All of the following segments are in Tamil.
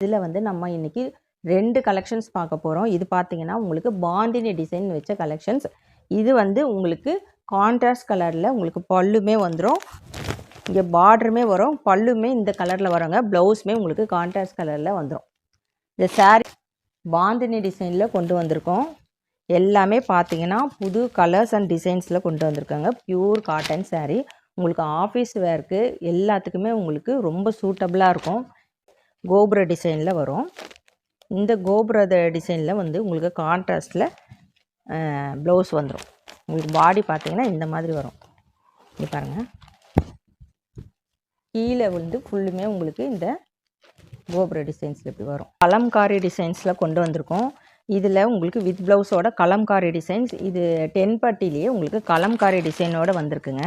இதில் வந்து நம்ம இன்னைக்கு ரெண்டு கலெக்ஷன்ஸ் பார்க்க போகிறோம் இது பார்த்தீங்கன்னா உங்களுக்கு பாந்தினி டிசைன் வச்ச கலெக்ஷன்ஸ் இது வந்து உங்களுக்கு கான்ட்ராஸ்ட் கலரில் உங்களுக்கு பல்லுமே வந்துடும் இங்கே பார்டருமே வரும். பல்லுமே இந்த கலரில் வருங்க. ப்ளவுஸுமே உங்களுக்கு கான்ட்ராஸ்ட் கலரில் வந்துடும் இந்த சாரீ பாந்தினி டிசைனில் கொண்டு வந்திருக்கோம். எல்லாமே பார்த்தீங்கன்னா புது கலர்ஸ் அண்ட் டிசைன்ஸில் கொண்டு வந்திருக்காங்க. ப்யூர் காட்டன் சாரீ உங்களுக்கு ஆஃபீஸ் வேர்க்கு எல்லாத்துக்குமே உங்களுக்கு ரொம்ப சூட்டபுளாக இருக்கும். கோபுர டிசைனில் வரும். இந்த கோபுர டிசைனில் வந்து உங்களுக்கு கான்ட்ராஸ்டில் ப்ளவுஸ் வந்துடும் உங்களுக்கு பாடி பார்த்தீங்கன்னா இந்த மாதிரி வரும். இங்க பாருங்கள் கீழே வந்து ஃபுல்லுமே உங்களுக்கு இந்த கோபுர டிசைன்ஸில் இப்படி வரும். கலம்காரி டிசைன்ஸில் கொண்டு வந்திருக்கோம். இதில் உங்களுக்கு வித் ப்ளவுஸோட கலம்காரி டிசைன்ஸ் இது டென் பட்டிலேயே உங்களுக்கு கலம்காரி டிசைனோடு வந்திருக்குங்க.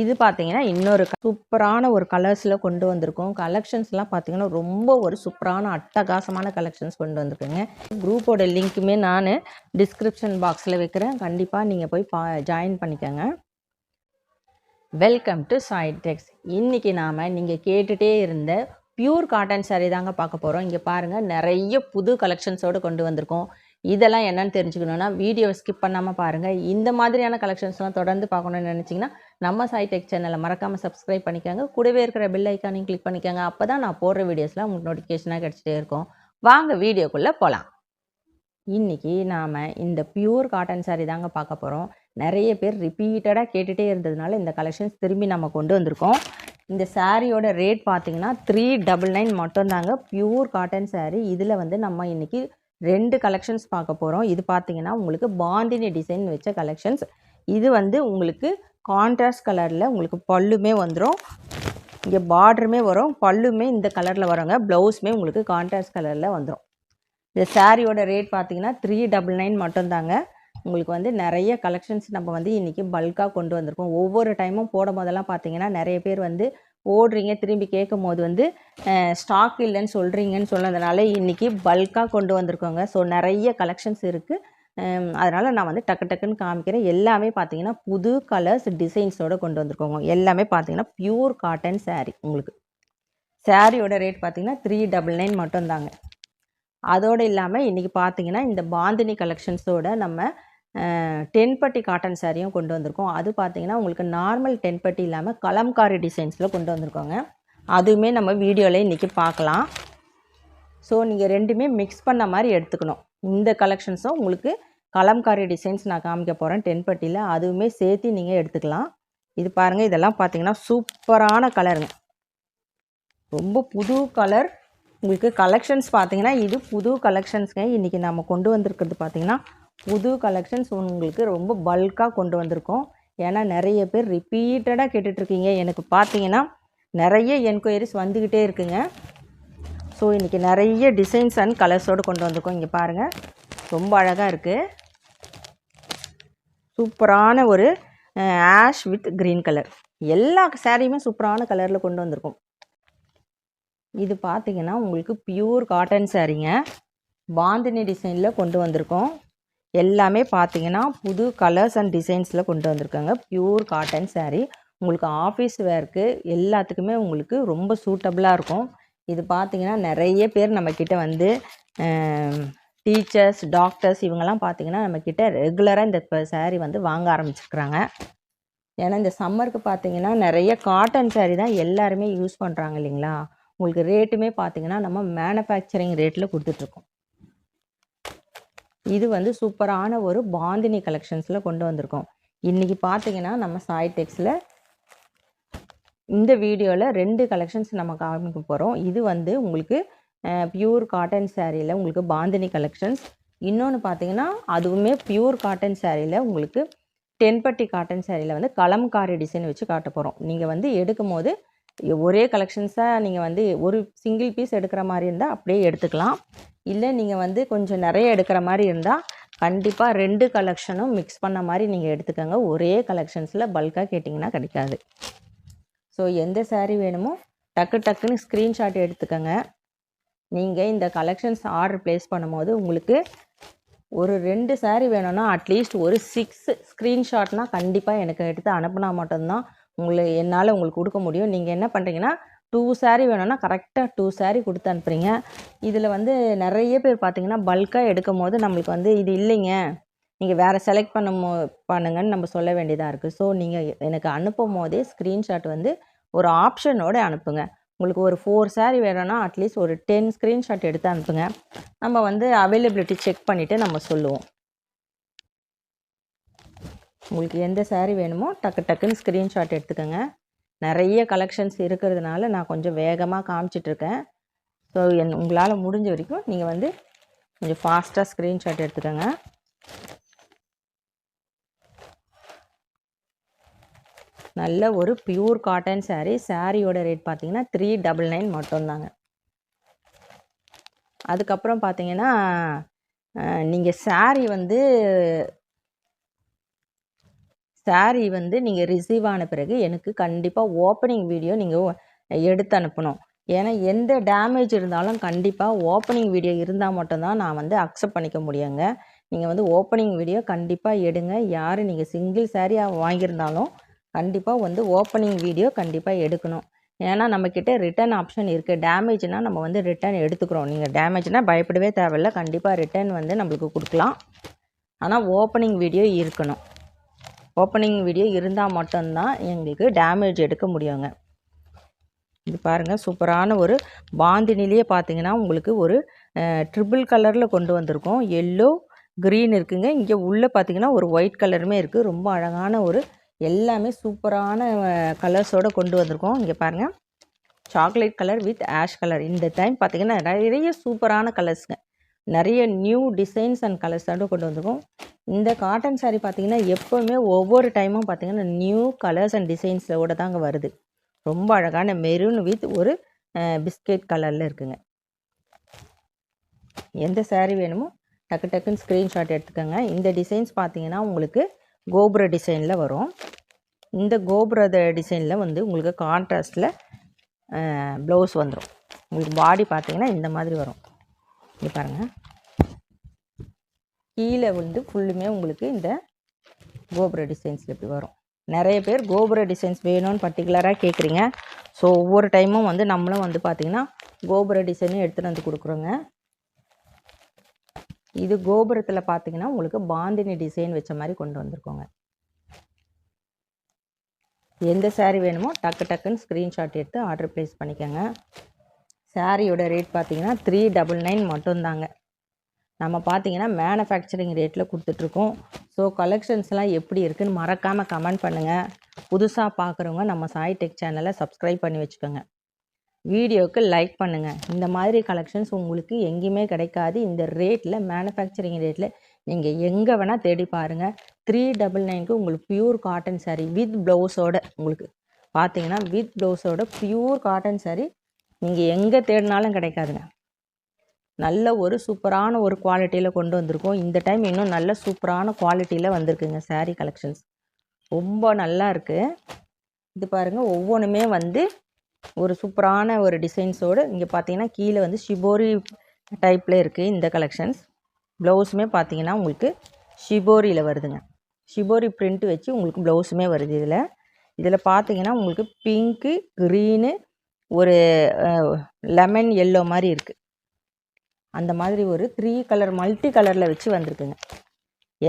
இது பார்த்தீங்கன்னா இன்னொரு சூப்பரான ஒரு கலர்ஸில் கொண்டு வந்திருக்கோம். கலெக்ஷன்ஸ்லாம் பார்த்தீங்கன்னா ரொம்ப ஒரு சூப்பரான அட்டகாசமான கலெக்ஷன்ஸ் கொண்டு வந்திருக்குங்க. குரூப்போட லிங்க்குமே நான் டிஸ்கிரிப்ஷன் பாக்ஸில் வைக்கிறேன். கண்டிப்பாக நீங்கள் போய் பா ஜாயின் பண்ணிக்கோங்க. வெல்கம் டு சாய் டெக்ஸ் இன்றைக்கி நாம் நீங்கள் கேட்டுகிட்டே இருந்த பியூர் காட்டன் சாரீ தாங்க பார்க்க போகிறோம் இங்கே பாருங்கள் நிறைய புது கலெக்ஷன்ஸோடு கொண்டு வந்திருக்கோம். இதெல்லாம் என்னென்னு தெரிஞ்சுக்கணுன்னா வீடியோவை ஸ்கிப் பண்ணாமல் பாருங்கள் இந்த மாதிரியான கலெக்ஷன்ஸ்லாம் தொடர்ந்து பார்க்கணுன்னு நினச்சிங்கன்னா நம்ம சாய் டெக் சேனலை மறக்காமல் சப்ஸ்கிரைப் பண்ணிக்கோங்க. கூடவே இருக்கிற பெல் ஐக்கானையும் கிளிக் பண்ணிக்கோங்க. அப்போ தான் நான் போடுற வீடியோஸ்லாம் உங்களுக்கு நோட்டிஃபிகேஷனாக கிடச்சிட்டே இருக்கும். வாங்க வீடியோக்குள்ளே போகலாம் இன்றைக்கி நாம் இந்த பியூர் காட்டன் சாரீ தாங்க பார்க்க போகிறோம் நிறைய பேர் ரிப்பீட்டடாக கேட்டுகிட்டே இருந்ததுனால இந்த கலெக்ஷன்ஸ் திரும்பி நம்ம கொண்டு வந்திருக்கோம். இந்த சாரியோட ரேட் பார்த்திங்கன்னா த்ரீ டபுள் நைன் மட்டும்தாங்க. பியூர் காட்டன் சாரீ இதில் வந்து நம்ம இன்றைக்கி ரெண்டு கலெக்ஷன்ஸ் பார்க்க போகிறோம் இது பார்த்தீங்கன்னா உங்களுக்கு பாந்தினி டிசைன் வச்ச கலெக்ஷன்ஸ் இது வந்து உங்களுக்கு கான்ட்ராஸ்ட் கலரில் உங்களுக்கு பல்லுமே வந்துடும் இங்கே பார்டருமே வரும். பல்லுமே இந்த கலரில் வருங்க. ப்ளவுஸுமே உங்களுக்கு கான்ட்ராஸ்ட் கலரில் வந்துடும் இந்த சாரியோட ரேட் பார்த்தீங்கன்னா த்ரீ டபுள் நைன் மட்டும்தாங்க. உங்களுக்கு வந்து நிறைய கலெக்ஷன்ஸ் நம்ம வந்து இன்றைக்கி பல்காக கொண்டு வந்திருக்கோம். ஒவ்வொரு டைமும் போடும் போதெல்லாம் பார்த்தீங்கன்னா நிறைய பேர் வந்து ஓடுறீங்க திரும்பி கேட்கும் போது வந்து ஸ்டாக் இல்லைன்னு சொல்கிறீங்கன்னு சொன்னதுனால இன்றைக்கி பல்காக கொண்டு வந்திருக்கோங்க. ஸோ நிறைய கலெக்ஷன்ஸ் இருக்குது அதனால் நான் வந்து டக்கு டக்குன்னு காமிக்கிறேன். எல்லாமே பார்த்தீங்கன்னா புது கலர்ஸ் டிசைன்ஸோடு கொண்டு வந்திருக்கோங்க. எல்லாமே பார்த்தீங்கன்னா பியூர் காட்டன் சாரீ உங்களுக்கு. சாரியோட ரேட் பார்த்தீங்கன்னா த்ரீ டபுள் நைன் மட்டும்தாங்க. அதோடு இல்லாமல் இன்றைக்கி பார்த்தீங்கன்னா இந்த பாந்தினி கலெக்ஷன்ஸோட நம்ம டென்பட்டி காட்டன் சாரியும் கொண்டு வந்திருக்கோம். அது பார்த்தீங்கன்னா உங்களுக்கு நார்மல் டென்பட்டி இல்லாமல் கலம்காரி டிசைன்ஸில் கொண்டு வந்திருக்கோங்க. அதுவுமே நம்ம வீடியோவில் இன்றைக்கி பார்க்கலாம் ஸோ நீங்கள் ரெண்டுமே மிக்ஸ் பண்ண மாதிரி எடுத்துக்கணும். இந்த கலெக்ஷன்ஸும் உங்களுக்கு கலம்காரி டிசைன்ஸ் நான் காமிக்க போகிறேன் டென் பட்டியில் அதுவுமே சேர்த்து நீங்கள் எடுத்துக்கலாம். இது பாருங்கள் இதெல்லாம் பார்த்தீங்கன்னா சூப்பரான கலருங்க ரொம்ப புது கலர் உங்களுக்கு கலெக்ஷன்ஸ் பார்த்தீங்கன்னா இது புது கலெக்ஷன்ஸுங்க இன்றைக்கி நம்ம கொண்டு வந்திருக்கிறது பார்த்தீங்கன்னா புது கலெக்ஷன்ஸ் உங்களுக்கு ரொம்ப பல்காக கொண்டு வந்திருக்கோம். ஏன்னா நிறைய பேர் ரிப்பீட்டடாக கேட்டுட்ருக்கீங்க. எனக்கு பார்த்தீங்கன்னா நிறைய என்கொயரிஸ் வந்துக்கிட்டே இருக்குங்க. ஸோ இன்றைக்கி நிறைய டிசைன்ஸ் அண்ட் கலர்ஸோடு கொண்டு வந்திருக்கோம். இங்கே பாருங்கள் ரொம்ப அழகாக இருக்குது சூப்பரான ஒரு ஆஷ் வித் க்ரீன் கலர் எல்லா சாரியுமே சூப்பரான கலரில் கொண்டு வந்திருக்கோம். இது பார்த்தீங்கன்னா உங்களுக்கு பியூர் காட்டன் சாரீங்க பாந்தினி டிசைனில் கொண்டு வந்திருக்கோம். எல்லாமே பார்த்தீங்கன்னா புது கலர்ஸ் அண்ட் டிசைன்ஸில் கொண்டு வந்திருக்காங்க. ப்யூர் காட்டன் சேரீ உங்களுக்கு ஆஃபீஸ் வேர்க்கு எல்லாத்துக்குமே உங்களுக்கு ரொம்ப சூட்டபுளாக இருக்கும். இது பார்த்தீங்கன்னா நிறைய பேர் நம்மக்கிட்ட வந்து டீச்சர்ஸ் டாக்டர்ஸ் இவங்கெல்லாம் பார்த்தீங்கன்னா நம்மக்கிட்ட ரெகுலராக இந்த saree வந்து வாங்க ஆரம்பிச்சிருக்கிறாங்க. ஏன்னா இந்த சம்மருக்கு பார்த்தீங்கன்னா நிறைய காட்டன் சேரீ தான் எல்லாருமே யூஸ் பண்ணுறாங்க இல்லைங்களா? உங்களுக்கு ரேட்டுமே பார்த்தீங்கன்னா நம்ம மேனுஃபேக்சரிங் ரேட்டில் கொடுத்துட்ருக்கோம் இது வந்து சூப்பரான ஒரு பாந்தினி கலெக்ஷன்ஸில் கொண்டு வந்திருக்கோம். இன்றைக்கி பார்த்தீங்கன்னா நம்ம சாய் டெக்ஸில் இந்த வீடியோவில் ரெண்டு கலெக்ஷன்ஸ் நம்ம காமிக்க போகிறோம் இது வந்து உங்களுக்கு பியூர் காட்டன் சேரீயில் உங்களுக்கு பாந்தினி கலெக்ஷன்ஸ் இன்னொன்று பார்த்தீங்கன்னா அதுவுமே பியூர் காட்டன் சேரீயில் உங்களுக்கு தென்பட்டி காட்டன் சேரீயில் வந்து கலம்காரி டிசைன் வச்சு காட்ட போகிறோம் நீங்கள் வந்து எடுக்கும் போது ஒரே கலெக்ஷன்ஸாக நீங்கள் வந்து ஒரு சிங்கிள் பீஸ் எடுக்கிற மாதிரி இருந்தால் அப்படியே எடுத்துக்கலாம். இல்லை நீங்கள் வந்து கொஞ்சம் நிறைய எடுக்கிற மாதிரி இருந்தால் கண்டிப்பாக ரெண்டு கலெக்ஷனும் மிக்ஸ் பண்ண மாதிரி நீங்கள் எடுத்துக்கோங்க. ஒரே கலெக்ஷன்ஸில் பல்காக கேட்டிங்கன்னா கிடைக்காது. ஸோ எந்த சாரீ வேணுமோ டக்கு டக்குன்னு ஸ்க்ரீன்ஷாட் எடுத்துக்கோங்க. நீங்கள் இந்த கலெக்ஷன்ஸ் ஆர்டர் ப்ளேஸ் பண்ணும்போது உங்களுக்கு ஒரு ரெண்டு சாரீ வேணும்னா அட்லீஸ்ட் ஒரு சிக்ஸ் ஸ்க்ரீன்ஷாட்னால் கண்டிப்பாக எனக்கு எடுத்து அனுப்புனா மட்டும்தான் உங்களை என்னால் உங்களுக்கு கொடுக்க முடியும். நீங்கள் என்ன பண்ணுறீங்கன்னா டூ சாரீ வேணும்னா கரெக்டாக டூ சாரீ கொடுத்து அனுப்புகிறீங்க இதில் வந்து நிறைய பேர் பார்த்தீங்கன்னா பல்காக எடுக்கும் போது நம்மளுக்கு வந்து இது இல்லைங்க. நீங்கள் வேறு செலக்ட் பண்ணும் போ பண்ணுங்கன்னு நம்ம சொல்ல வேண்டியதாக இருக்குது ஸோ நீங்கள் எனக்கு அனுப்பும் போதே ஸ்க்ரீன்ஷாட் வந்து ஒரு ஆப்ஷனோட அனுப்புங்க. உங்களுக்கு ஒரு ஃபோர் சாரீ வேணும்னா அட்லீஸ்ட் ஒரு டென் ஸ்க்ரீன்ஷாட் எடுத்து அனுப்புங்க. நம்ம வந்து அவைலபிலிட்டி செக் பண்ணிவிட்டு நம்ம சொல்லுவோம். உங்களுக்கு எந்த சாரீ வேணுமோ டக்கு டக்குன்னு ஸ்க்ரீன்ஷாட் எடுத்துக்கோங்க. நிறைய கலெக்ஷன்ஸ் இருக்கிறதுனால நான் கொஞ்சம் வேகமாக காமிச்சிட்ருக்கேன் ஸோ என் உங்களால் முடிஞ்ச வரைக்கும் நீங்கள் வந்து கொஞ்சம் ஃபாஸ்ட்டாக ஸ்க்ரீன்ஷாட் எடுத்துக்கோங்க. நல்ல ஒரு பியூர் காட்டன் சாரீ சாரியோட ரேட் பார்த்தீங்கன்னா த்ரீ டபுள் நைன் மட்டும்தாங்க. அதுக்கப்புறம் பார்த்தீங்கன்னா நீங்கள் saree வந்து சாரீ வந்து நீங்கள் ரிசீவ் ஆன பிறகு எனக்கு கண்டிப்பாக ஓப்பனிங் வீடியோ நீங்கள் எடுத்து அனுப்பணும். ஏன்னா எந்த டேமேஜ் இருந்தாலும் கண்டிப்பாக ஓப்பனிங் வீடியோ இருந்தால் மட்டும்தான் நான் வந்து அக்செப்ட் பண்ணிக்க முடியுங்க. நீங்கள் வந்து ஓப்பனிங் வீடியோ கண்டிப்பாக எடுங்க. யார் நீங்கள் சிங்கிள் சாரியாக வாங்கியிருந்தாலும் கண்டிப்பாக வந்து ஓப்பனிங் வீடியோ கண்டிப்பாக எடுக்கணும். ஏன்னா நம்மக்கிட்ட ரிட்டர்ன் ஆப்ஷன் இருக்குது டேமேஜ்னால் நம்ம வந்து ரிட்டர்ன் எடுத்துக்கிறோம். நீங்கள் டேமேஜ்னால் பயப்படவே தேவையில்ல. கண்டிப்பாக ரிட்டர்ன் வந்து நம்மளுக்கு கொடுக்கலாம். ஆனால் ஓப்பனிங் வீடியோ இருக்கணும். ஓப்பனிங் வீடியோ இருந்தால் மட்டும்தான் எங்களுக்கு டேமேஜ் எடுக்க முடியுங்க. இது பாருங்கள் சூப்பரான ஒரு பாந்தினிலேயே பார்த்தீங்கன்னா உங்களுக்கு ஒரு ட்ரிபிள் கலரில் கொண்டு வந்திருக்கோம். எல்லோ க்ரீன் இருக்குங்க. இங்கே உள்ளே பார்த்தீங்கன்னா ஒரு ஒயிட் கலருமே இருக்குது ரொம்ப அழகான ஒரு எல்லாமே சூப்பரான கலர்ஸோடு கொண்டு வந்திருக்கோம். இங்கே பாருங்கள் chocolate colour with ash colour இந்த டைம் பார்த்தீங்கன்னா நிறைய சூப்பரான கலர்ஸுங்க நிறைய நியூ டிசைன்ஸ் அண்ட் கலர்ஸோடு கொண்டு வந்திருக்கோம். இந்த காட்டன் சாரீ பார்த்தீங்கன்னா எப்போவுமே ஒவ்வொரு டைமும் பார்த்தீங்கன்னா நியூ கலர்ஸ் அண்ட் டிசைன்ஸோடு தாங்க வருது. ரொம்ப அழகான மெரூன் வித் ஒரு பிஸ்கெட் கலரில் இருக்குங்க. எந்த சாரீ வேணுமோ டக்கு டக்குன்னு ஸ்க்ரீன்ஷாட் எடுத்துக்கோங்க. இந்த டிசைன்ஸ் பார்த்தீங்கன்னா உங்களுக்கு கோபுர டிசைனில் வரும். இந்த கோபுர டிசைனில் வந்து உங்களுக்கு கான்ட்ராஸ்டில் ப்ளவுஸ் வந்துடும் உங்களுக்கு பாடி பார்த்தீங்கன்னா இந்த மாதிரி வரும். இங்கே பாருங்கள் கீழே வந்து ஃபுல்லுமே உங்களுக்கு இந்த கோபுர டிசைன்ஸில் இப்படி வரும். நிறைய பேர் கோபுர டிசைன்ஸ் வேணும்னு பர்டிகுலராக கேட்குறீங்க ஸோ ஒவ்வொரு டைமும் வந்து நம்மளும் வந்து பார்த்திங்கன்னா கோபுர டிசைனும் எடுத்துகிட்டு வந்து கொடுக்குறோங்க. இது கோபுரத்தில் பார்த்தீங்கன்னா உங்களுக்கு பாந்தினி டிசைன் வச்ச மாதிரி கொண்டு வந்திருக்கோங்க. எந்த சேரீ வேணுமோ டக்கு டக்குன்னு ஸ்க்ரீன்ஷாட் எடுத்து ஆர்டர் ப்ளேஸ் பண்ணிக்கோங்க. சாரியோட ரேட் பார்த்தீங்கன்னா த்ரீ டபுள் நைன் மட்டும்தாங்க. நம்ம பார்த்தீங்கன்னா மேனுஃபேக்சரிங் ரேட்டில் கொடுத்துட்ருக்கோம். ஸோ கலெக்ஷன்ஸ்லாம் எப்படி இருக்குன்னு மறக்காமல் கமெண்ட் பண்ணுங்கள் புதுசாக பார்க்குறவங்க நம்ம சாய் டெக் சேனலை சப்ஸ்கிரைப் பண்ணி வச்சுக்கோங்க. வீடியோவுக்கு லைக் பண்ணுங்கள் இந்த மாதிரி கலெக்ஷன்ஸ் உங்களுக்கு எங்கேயுமே கிடைக்காது. இந்த ரேட்டில் மேனுஃபேக்சரிங் ரேட்டில் நீங்கள் எங்கே வேணால் தேடி பாருங்கள் த்ரீ டபுள் நைனுக்கு உங்களுக்கு பியூர் காட்டன் சாரீ வித் ப்ளவுஸோட உங்களுக்கு பார்த்தீங்கன்னா வித் ப்ளவுஸோட பியூர் காட்டன் சாரீ நீங்கள் எங்கே தேடினாலும் கிடைக்காதுங்க. நல்ல ஒரு சூப்பரான ஒரு குவாலிட்டியில் கொண்டு வந்திருக்கோம். இந்த டைம் இன்னும் நல்ல சூப்பரான குவாலிட்டியில் வந்திருக்குங்க சாரீ கலெக்ஷன்ஸ் ரொம்ப நல்லா இருக்குது இது பாருங்கள் ஒவ்வொன்றுமே வந்து ஒரு சூப்பரான ஒரு டிசைன்ஸோடு இங்கே பார்த்தீங்கன்னா கீழே வந்து ஷிபோரி டைப்பில் இருக்குது இந்த கலெக்ஷன்ஸ் ப்ளவுஸுமே பார்த்தீங்கன்னா உங்களுக்கு ஷிபோரியில் வருதுங்க. ஷிபோரி பிரிண்ட் வச்சு உங்களுக்கு ப்ளவுஸுமே வருது இதில். இதில் பார்த்தீங்கன்னா உங்களுக்கு பிங்க்கு க்ரீனு ஒரு லெமன் எல்லோ மாதிரி இருக்குது அந்த மாதிரி ஒரு த்ரீ கலர் மல்டி கலரில் வச்சு வந்திருக்குங்க.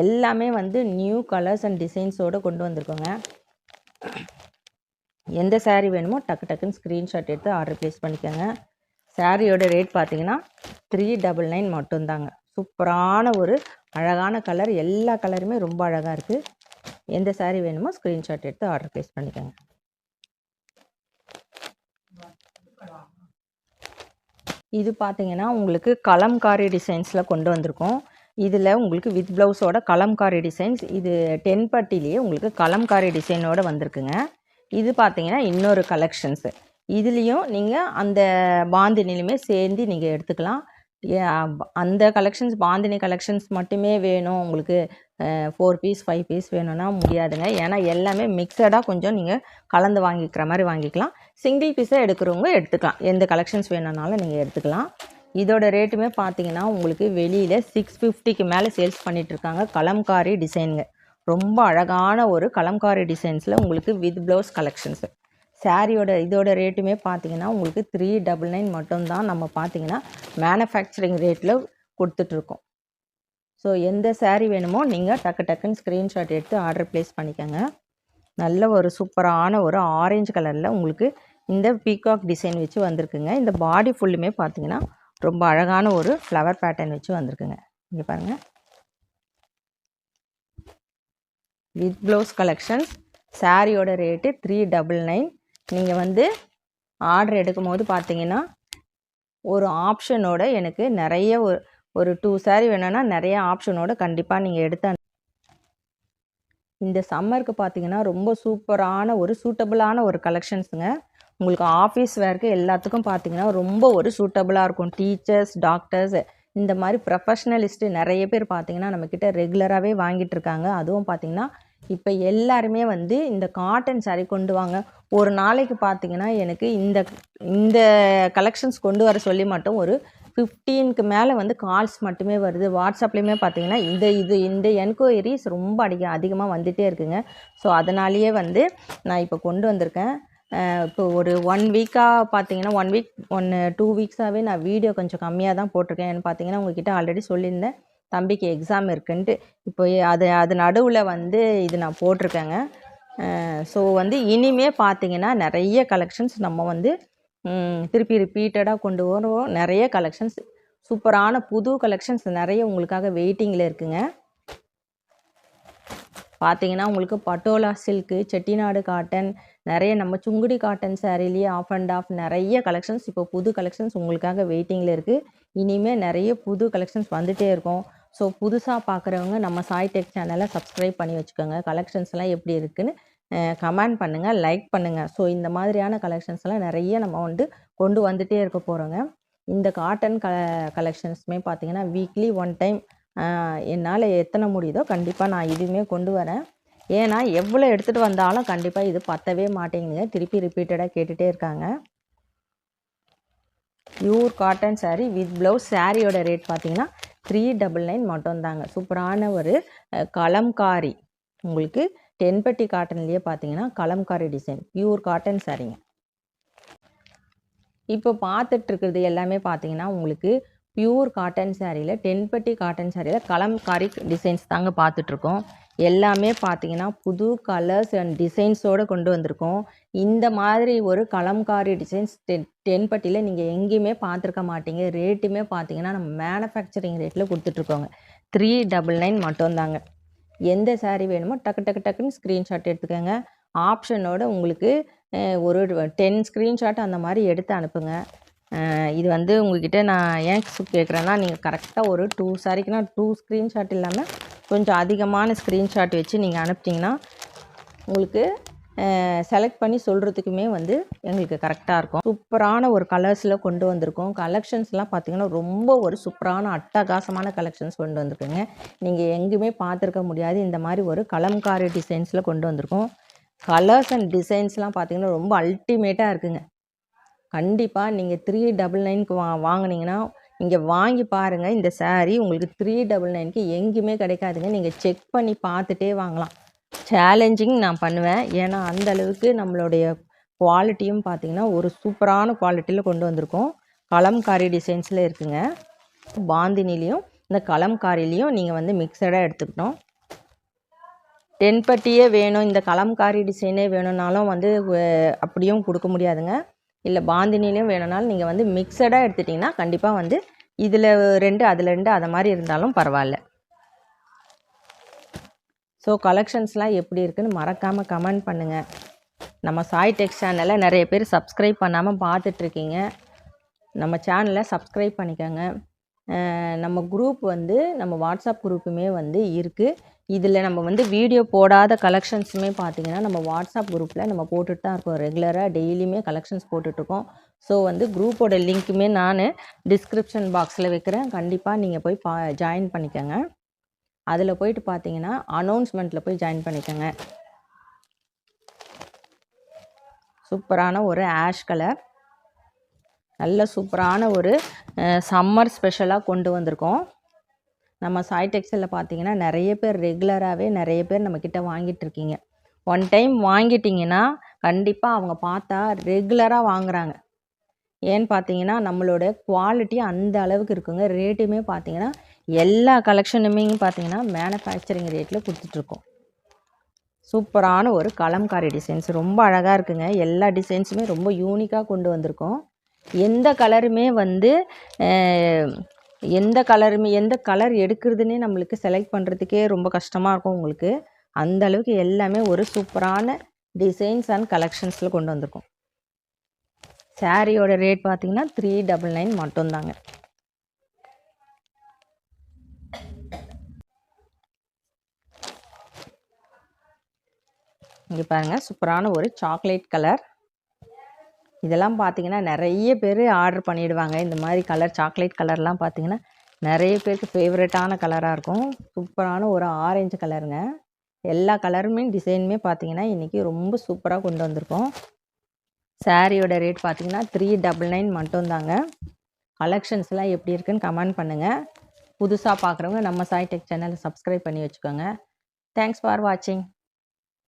எல்லாமே வந்து நியூ கலர்ஸ் அண்ட் டிசைன்ஸோடு கொண்டு வந்திருக்கோங்க. எந்த சாரீ வேணுமோ டக்கு டக்குன்னு ஸ்க்ரீன்ஷாட் எடுத்து ஆர்டர் ப்ளேஸ் பண்ணிக்கோங்க. சாரியோட ரேட் பார்த்தீங்கன்னா த்ரீ டபுள் நைன் மட்டும்தாங்க. சூப்பரான ஒரு அழகான கலர் எல்லா கலருமே ரொம்ப அழகாக இருக்குது எந்த சாரீ வேணுமோ ஸ்க்ரீன்ஷாட் எடுத்து ஆர்டர் ப்ளேஸ் பண்ணிக்கோங்க. இது பார்த்தீங்கன்னா உங்களுக்கு கலம்காரி டிசைன்ஸில் கொண்டு வந்திருக்கோம். இதில் உங்களுக்கு வித் ப்ளவுஸோட கலம்காரி டிசைன்ஸ் இது டென் பட்டிலேயே உங்களுக்கு கலம்காரி டிசைனோடு வந்திருக்குங்க. இது பார்த்தீங்கன்னா இன்னொரு கலெக்ஷன்ஸு இதுலேயும் நீங்கள் அந்த பாந்தினிலுமே சேர்ந்து நீங்கள் எடுத்துக்கலாம். அந்த கலெக்ஷன்ஸ் பாந்தினி கலெக்ஷன்ஸ் மட்டுமே வேணும். உங்களுக்கு ஃபோர் பீஸ் ஃபைவ் பீஸ் வேணும்னா முடியாதுங்க. ஏன்னா எல்லாமே மிக்சடாக கொஞ்சம் நீங்கள் கலந்து வாங்கிக்கிற மாதிரி வாங்கிக்கலாம். சிங்கிள் பீஸாக எடுக்கிறவங்க எடுத்துக்கலாம். எந்த கலெக்ஷன்ஸ் வேணும்னாலும் நீங்கள் எடுத்துக்கலாம். இதோட ரேட்டுமே பார்த்தீங்கன்னா உங்களுக்கு வெளியில் சிக்ஸ் ஃபிஃப்டிக்கு மேலே சேல்ஸ் பண்ணிகிட்ருக்காங்க கலம்காரி டிசைனுங்க ரொம்ப அழகான ஒரு கலம்காரி டிசைன்ஸில் உங்களுக்கு வித் ப்ளவுஸ் கலெக்ஷன்ஸு சாரியோட இதோட ரேட்டுமே பார்த்தீங்கன்னா உங்களுக்கு த்ரீ டபுள் நைன் மட்டும்தான் நம்ம பார்த்தீங்கன்னா மேனுஃபேக்சரிங் ரேட்டில் கொடுத்துட்ருக்கோம். ஸோ எந்த சாரீ வேணுமோ நீங்கள் டக்கு டக்குன்னு ஸ்க்ரீன்ஷாட் எடுத்து ஆர்டர் ப்ளேஸ் பண்ணிக்கோங்க. நல்ல ஒரு சூப்பரான ஒரு ஆரஞ்சு கலரில் உங்களுக்கு இந்த பீகாக் டிசைன் வச்சு வந்திருக்குங்க. இந்த பாடி ஃபுல்லுமே பார்த்தீங்கன்னா ரொம்ப அழகான ஒரு ஃப்ளவர் பேட்டர்ன் வச்சு வந்திருக்குங்க. இங்கே பாருங்கள் வித் ப்ளவுஸ் கலெக்ஷன்ஸ் சாரியோட ரேட்டு த்ரீ டபுள் நைன் நீங்கள் வந்து ஆர்டர் எடுக்கும் போது பார்த்தீங்கன்னா ஒரு ஆப்ஷனோட எனக்கு நிறைய ஒரு ஒரு டூ சாரீ வேணும்னா நிறைய ஆப்ஷனோட கண்டிப்பாக நீங்கள் எடுத்து இந்த சம்மருக்கு பார்த்தீங்கன்னா ரொம்ப சூப்பரான ஒரு சூட்டபுளான ஒரு கலெக்ஷன்ஸுங்க உங்களுக்கு ஆஃபீஸ் வேர்க்கு எல்லாத்துக்கும் பார்த்தீங்கன்னா ரொம்ப ஒரு சூட்டபுளாக இருக்கும். டீச்சர்ஸ் டாக்டர்ஸ் இந்த மாதிரி ப்ரொஃபஷ்னலிஸ்ட்டு நிறைய பேர் பார்த்தீங்கன்னா நம்மக்கிட்ட ரெகுலராகவே வாங்கிட்டு இருக்காங்க. அதுவும் பார்த்தீங்கன்னா இப்போ எல்லாருமே வந்து இந்த காட்டன் சாரீ கொண்டு வாங்க. ஒரு நாளைக்கு பார்த்தீங்கன்னா எனக்கு இந்த இந்த கலெக்ஷன்ஸ் கொண்டு வர சொல்லி மட்டும் ஒரு ஃபிஃப்டீனுக்கு மேலே வந்து கால்ஸ் மட்டுமே வருது. வாட்ஸ்அப்லேயுமே பார்த்தீங்கன்னா இந்த இது இந்த என்கொயரிஸ் ரொம்ப அதிக அதிகமாக வந்துகிட்டே இருக்குங்க. ஸோ அதனாலேயே வந்து நான் இப்போ கொண்டு வந்திருக்கேன். இப்போ ஒரு ஒன் வீக்காக பார்த்தீங்கன்னா ஒன் வீக் ஒன்று டூ வீக்ஸாகவே நான் வீடியோ கொஞ்சம் கம்மியாக தான் போட்டிருக்கேன். ஏன்னு பார்த்தீங்கன்னா உங்ககிட்ட ஆல்ரெடி சொல்லியிருந்தேன். தம்பிக்கு எக்ஸாம் இருக்குன்ட்டு இப்போ அது அது நடுவில் வந்து இது நான் போட்டிருக்கேங்க. ஸோ வந்து இனிமே பார்த்தீங்கன்னா நிறைய கலெக்ஷன்ஸ் நம்ம வந்து திருப்பி ரிப்பீட்டடாக கொண்டு வருவோம். நிறைய கலெக்ஷன்ஸ் சூப்பரான புது கலெக்ஷன்ஸ் நிறைய உங்களுக்காக வெயிட்டிங்கில் இருக்குங்க. பார்த்தீங்கன்னா உங்களுக்கு பட்டோலா சில்க்கு செட்டிநாடு காட்டன் நிறைய நம்ம சுங்குடி காட்டன் சேரீலேயே ஆஃப் அண்ட் ஆஃப் நிறைய கலெக்ஷன்ஸ் இப்போ புது கலெக்ஷன்ஸ் உங்களுக்காக வெயிட்டிங்கில் இருக்குது இனிமேல் நிறைய புது கலெக்ஷன்ஸ் வந்துகிட்டே இருக்கும். ஸோ புதுசாக பார்க்குறவங்க நம்ம சாய் டெக் சேனலை சப்ஸ்கிரைப் பண்ணி வச்சுக்கோங்க. கலெக்ஷன்ஸ்லாம் எப்படி இருக்குதுன்னு கமெண்ட் பண்ணுங்கள் லைக் பண்ணுங்கள் ஸோ இந்த மாதிரியான கலெக்ஷன்ஸ்லாம் நிறைய நம்ம வந்து கொண்டு வந்துகிட்டே இருக்க போகிறோங்க இந்த காட்டன் க கலெக்ஷன்ஸுமே பார்த்தீங்கன்னா வீக்லி ஒன் டைம் என்னால் எத்தனை முடியுதோ கண்டிப்பாக நான் இதுவுமே கொண்டு வரேன். ஏன்னா எவ்வளோ எடுத்துகிட்டு வந்தாலும் கண்டிப்பாக இது பத்தவே மாட்டேங்குதுங்க. திருப்பி ரிப்பீட்டடாக கேட்டுகிட்டே இருக்காங்க. Pure cotton sari with blouse சாரியோட ரேட் பார்த்தீங்கன்னா த்ரீ டபுள் நைன் மட்டும்தாங்க. சூப்பரான ஒரு கலம்காரி. உங்களுக்கு டென்பட்டி காட்டன்லேயே பார்த்தீங்கன்னா கலம்காரி டிசைன். பியூர் காட்டன் சாரீங்க. இப்போ பார்த்துட்ருக்கிறது எல்லாமே பார்த்தீங்கன்னா உங்களுக்கு பியூர் காட்டன் சாரியில் டென்பட்டி காட்டன் சாரியில் கலம்காரி டிசைன்ஸ் தாங்க பார்த்துட்ருக்கோம் எல்லாமே பார்த்தீங்கன்னா புது கலர்ஸ் அண்ட் டிசைன்ஸோடு கொண்டு வந்திருக்கோம். இந்த மாதிரி ஒரு கலம்காரி டிசைன்ஸ் டென் டென்பட்டியில் நீங்கள் எங்கேயுமே பார்த்துருக்க மாட்டீங்க. ரேட்டுமே பார்த்தீங்கன்னா நம்ம மேனுஃபேக்சரிங் ரேட்டில் கொடுத்துட்ருக்கோங்க. த்ரீ டபுள் நைன் மட்டும்தாங்க. எந்த சாரீ வேணுமோ டக்கு டக்கு டக்குன்னு ஸ்க்ரீன்ஷாட் எடுத்துக்கோங்க. ஆப்ஷனோட உங்களுக்கு ஒரு டென் ஸ்க்ரீன்ஷாட் அந்த மாதிரி எடுத்து அனுப்புங்க. இது வந்து உங்ககிட்ட நான் ஏன் கேட்குறேன்னா நீங்கள் கரெக்டாக ஒரு டூ சாரிக்குனா டூ ஸ்க்ரீன்ஷாட் இல்லாமல் கொஞ்சம் அதிகமான ஸ்க்ரீன்ஷாட் வச்சு நீங்கள் அனுப்பிட்டிங்கன்னா உங்களுக்கு செலக்ட் பண்ணி சொல்கிறதுக்குமே வந்து எங்களுக்கு கரெக்டாக இருக்கும். சூப்பரான ஒரு கலர்ஸில் கொண்டு வந்திருக்கோம். கலெக்ஷன்ஸ்லாம் பார்த்தீங்கன்னா ரொம்ப ஒரு சூப்பரான அட்டகாசமான கலெக்ஷன்ஸ் கொண்டு வந்திருக்குங்க. நீங்கள் எங்கேயுமே பார்த்துருக்க முடியாது. இந்த மாதிரி ஒரு கலம்காரி டிசைன்ஸில் கொண்டு வந்திருக்கோம். கலர்ஸ் அண்ட் டிசைன்ஸ்லாம் பார்த்தீங்கன்னா ரொம்ப அல்டிமேட்டாக இருக்குங்க. கண்டிப்பாக நீங்கள் த்ரீ டபுள் நைனுக்கு வா வாங்கினீங்கன்னா இங்கே வாங்கி பாருங்கள் இந்த சாரீ உங்களுக்கு த்ரீ டபுள் நைனுக்கு எங்கேயுமே கிடைக்காதுங்க. நீங்கள் செக் பண்ணி பார்த்துட்டே வாங்கலாம். சேலஞ்சிங் நான் பண்ணுவேன். ஏன்னா அந்த அளவுக்கு நம்மளுடைய குவாலிட்டியும் பார்த்தீங்கன்னா ஒரு சூப்பரான குவாலிட்டியில் கொண்டு வந்திருக்கோம். கலம்காரி டிசைன்ஸில் இருக்குங்க. பாந்தினிலையும் இந்த கலம்காரிலையும் நீங்கள் வந்து மிக்சடாக எடுத்துக்கிட்டோம் டென்பட்டியே வேணும். இந்த கலம்காரி டிசைனே வேணும்னாலும் வந்து அப்படியும் கொடுக்க முடியாதுங்க. இல்லை பாந்தினிலையும் வேணும்னாலும் நீங்கள் வந்து மிக்சடாக எடுத்துட்டிங்கன்னா கண்டிப்பாக வந்து இதில் ரெண்டு அதில் ரெண்டு அதை மாதிரி இருந்தாலும் பரவாயில்ல. ஸோ கலெக்ஷன்ஸ்லாம் எப்படி இருக்குன்னு மறக்காமல் கமெண்ட் பண்ணுங்கள் நம்ம சாய் டெக்ஸ் சேனலை நிறைய பேர் சப்ஸ்கிரைப் பண்ணாமல் பார்த்துட்ருக்கீங்க நம்ம சேனலை சப்ஸ்கிரைப் பண்ணிக்கோங்க. நம்ம குரூப் வந்து நம்ம வாட்ஸ்அப் குரூப்புமே வந்து இருக்குது இதில் நம்ம வந்து வீடியோ போடாத கலெக்ஷன்ஸுமே பார்த்திங்கன்னா நம்ம வாட்ஸ்அப் குரூப்பில் நம்ம போட்டுட்டு தான் இருக்கோம். ரெகுலராக டெய்லியுமே கலெக்ஷன்ஸ் போட்டுட்ருக்கோம் ஸோ வந்து குரூப்போட லிங்க்குமே நான் டிஸ்கிரிப்ஷன் பாக்ஸில் வைக்கிறேன். கண்டிப்பாக நீங்கள் போய் பா ஜாயின் பண்ணிக்கோங்க. அதில் போயிட்டு பார்த்தீங்கன்னா அனௌன்ஸ்மெண்ட்டில் போய் ஜாயின் பண்ணிக்கோங்க. சூப்பரான ஒரு ஆஷ் கலர். நல்ல சூப்பரான ஒரு சம்மர் ஸ்பெஷலாக கொண்டு வந்திருக்கோம். நம்ம சாய் டெக்ஸ்டைலில் பார்த்தீங்கன்னா நிறைய பேர் ரெகுலராகவே நிறைய பேர் நம்மக்கிட்ட வாங்கிட்டு இருக்கீங்க. ஒன் டைம் வாங்கிட்டிங்கன்னா கண்டிப்பாக அவங்க பார்த்தா ரெகுலராக வாங்குகிறாங்க ஏன்னு பார்த்தீங்கன்னா நம்மளோட குவாலிட்டி அந்த அளவுக்கு இருக்குங்க. ரேட்டுமே பார்த்தீங்கன்னா எல்லா கலெக்ஷனுமே பார்த்தீங்கன்னா மேனுஃபேக்சரிங் ரேட்டில் கொடுத்துட்ருக்கோம் சூப்பரான ஒரு கலம்காரி டிசைன்ஸ் ரொம்ப அழகாக இருக்குங்க. எல்லா டிசைன்ஸுமே ரொம்ப யூனிக்காக கொண்டு வந்திருக்கோம். எந்த கலருமே வந்து எந்த கலருமே எந்த கலர் எடுக்கிறதுனே நம்மளுக்கு செலக்ட் பண்ணுறதுக்கே ரொம்ப கஷ்டமாக இருக்கும் உங்களுக்கு. அந்த அளவுக்கு எல்லாமே ஒரு சூப்பரான டிசைன்ஸ் அண்ட் கலெக்ஷன்ஸில் கொண்டு வந்திருக்கோம். சாரியோட ரேட் பார்த்திங்கன்னா த்ரீ டபுள் நைன் மட்டும்தாங்க. இங்கே பாருங்கள் சூப்பரான ஒரு சாக்லேட் கலர் இதெல்லாம் பார்த்தீங்கன்னா நிறைய பேர் ஆர்டர் பண்ணிவிடுவாங்க இந்த மாதிரி கலர் சாக்லேட் கலர்லாம் பார்த்திங்கன்னா நிறைய பேருக்கு ஃபேவரட்டான கலராக இருக்கும். சூப்பரான ஒரு ஆரஞ்சு கலருங்க எல்லா கலருமே டிசைனுமே பார்த்தீங்கன்னா இன்றைக்கி ரொம்ப சூப்பராக கொண்டு வந்திருக்கோம். சாரியோட ரேட் பார்த்தீங்கன்னா த்ரீ டபுள் நைன் மட்டும்தாங்க. கலெக்ஷன்ஸ்லாம் எப்படி இருக்குன்னு கமெண்ட் பண்ணுங்கள் புதுசாக பார்க்குறவங்க நம்ம சாய் டெக் சேனலை சப்ஸ்கிரைப் பண்ணி வச்சுக்கோங்க. தேங்க்ஸ் ஃபார் வாட்சிங்